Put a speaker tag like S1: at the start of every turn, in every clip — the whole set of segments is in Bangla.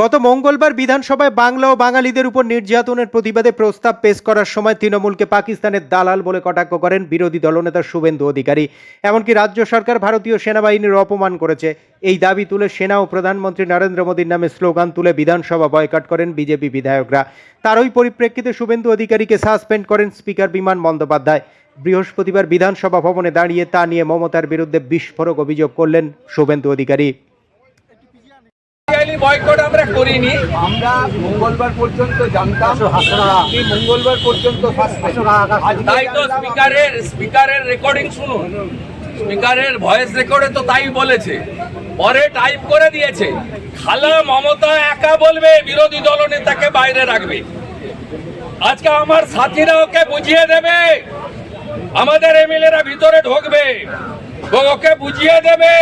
S1: গত মঙ্গলবার বিধানসভায় বাংলা ও বাঙালিদের উপর নির্যাতনের প্রতিবাদে প্রস্তাব পেশ করার সময় তৃণমূলকে পাকিস্তানের দালাল বলে কটাক্ষ করেন বিরোধী দলনেতা শুভেন্দু অধিকারী। এমনকি রাজ্য সরকার ভারতীয় সেনাবাহিনীর অপমান করেছে। এই দাবি তুলে সেনা ও প্রধানমন্ত্রী নরেন্দ্র মোদীর নামে স্লোগান তুলে বিধানসভা বয়কট করেন বিজেপি বিধায়করা। তারই পরিপ্রেক্ষিতে শুভেন্দু অধিকারীকে সাসপেন্ড করেন স্পিকার বিমান বন্দ্যোপাধ্যায়। বৃহস্পতিবার বিধানসভা ভবনে দাঁড়িয়ে তা নিয়ে মমতার বিরুদ্ধে বিস্ফোরক অভিযোগ করলেন শুভেন্দু অধিকারী।
S2: বয়কট আমরা করিনি। আমরা মঙ্গলবার পর্যন্ত জানতাম আপনি মঙ্গলবার পর্যন্ত তাই তো স্পিকারের স্পিকারের রেকর্ডিং শুনুন। স্পিকারের ভয়েস রেকর্ডে তো তাই বলেছে। পরে টাইপ করে দিয়েছে খালা মমতা একা বলবে বিরোধী দলনেতাকে বাইরে রাখবে। আজকে আমার সাথীরা ওকে বুঝিয়ে দেবে। আমাদের এমএলএরা ভিতরে ঢুকবে। ও ওকে বুঝিয়ে দেবে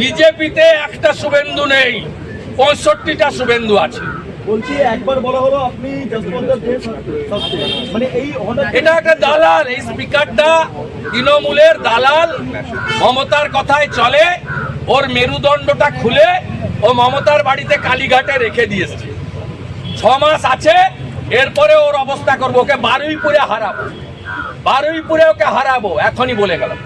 S2: বিজেপিতে একটা শুভেন্দু নেই। পঁয়ষট্টিটা শুভেন্দু আছে।
S3: বলছি একবার বলা হলো আপনি মানে এই
S2: এটা একটা দালাল এই স্পিকারটা তৃণমূলের দালাল মমতার কথায় চলে ওর মেরুদণ্ডটা খুলে ও মমতার বাড়িতে কালীঘাটে রেখে দিয়েছে। ছ মাস আছে এরপরে ওর অবস্থা করব ওকে বারুইপুরে হারাবো। বারুইপুরে ওকে হারাবো এখনই বলে গেলাম।